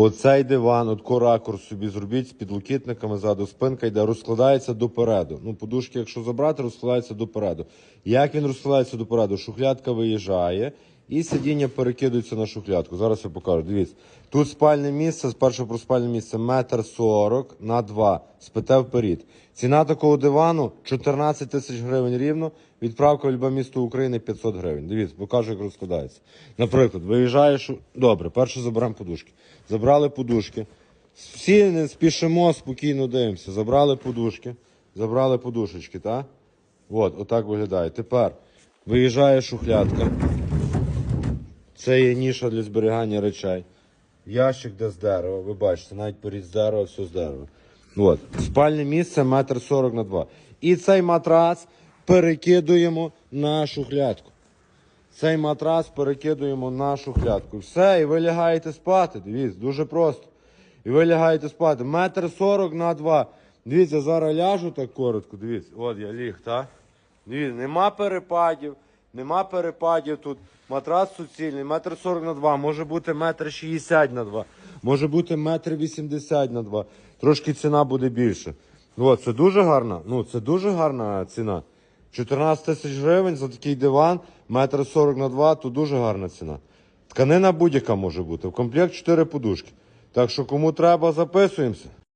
Оцей диван, от ракурс собі зробіть з підлокітниками ззаду, спинка йде, розкладається допереду. Ну, подушки, якщо забрати, розкладається допереду. Як він розкладається допереду? Шухлядка виїжджає і сидіння перекидується на шухлядку. Зараз я покажу. Дивіться. Тут спальне місце, спершу про спальне місце, метр сорок на два. Спите вперед. Ціна такого дивану 14 тисяч гривень рівно. Відправка в любе України 500 гривень. Дивіться, покажу, як розкладається. Наприклад, виїжджаєш. Добре, перше заберемо подушки. Забрали подушки. Всі не спішимо, спокійно дивимося. Забрали подушки, забрали подушечки, так? От, отак виглядає. Тепер виїжджає шухлядка. Це є ніша для зберігання речей. Ящик де з дерева, ви бачите, навіть поріз з дерева, все з дерева. От. Спальне місце метр сорок на два. І цей матрац перекидуємо на шухлядку. Цей матрас перекидуємо на шухлядку. Все, і ви лягаєте спати. Дивіться, дуже просто. І ви лягаєте спати. Метр сорок на два. Дивіться, зараз ляжу так коротко. Дивіться, от я ліг, так? Дивіться, нема перепадів, нема перепадів тут. Матрас суцільний, метр сорок на два, може бути метр шістдесят на два, може бути метр вісімдесят на два. Трошки ціна буде більше. От, це дуже гарна, ну це дуже гарна ціна. 14 тисяч гривень за такий диван, метр сорок на два, то дуже гарна ціна. Тканина будь-яка може бути. В комплект 4 подушки. Так що кому треба, записуємося.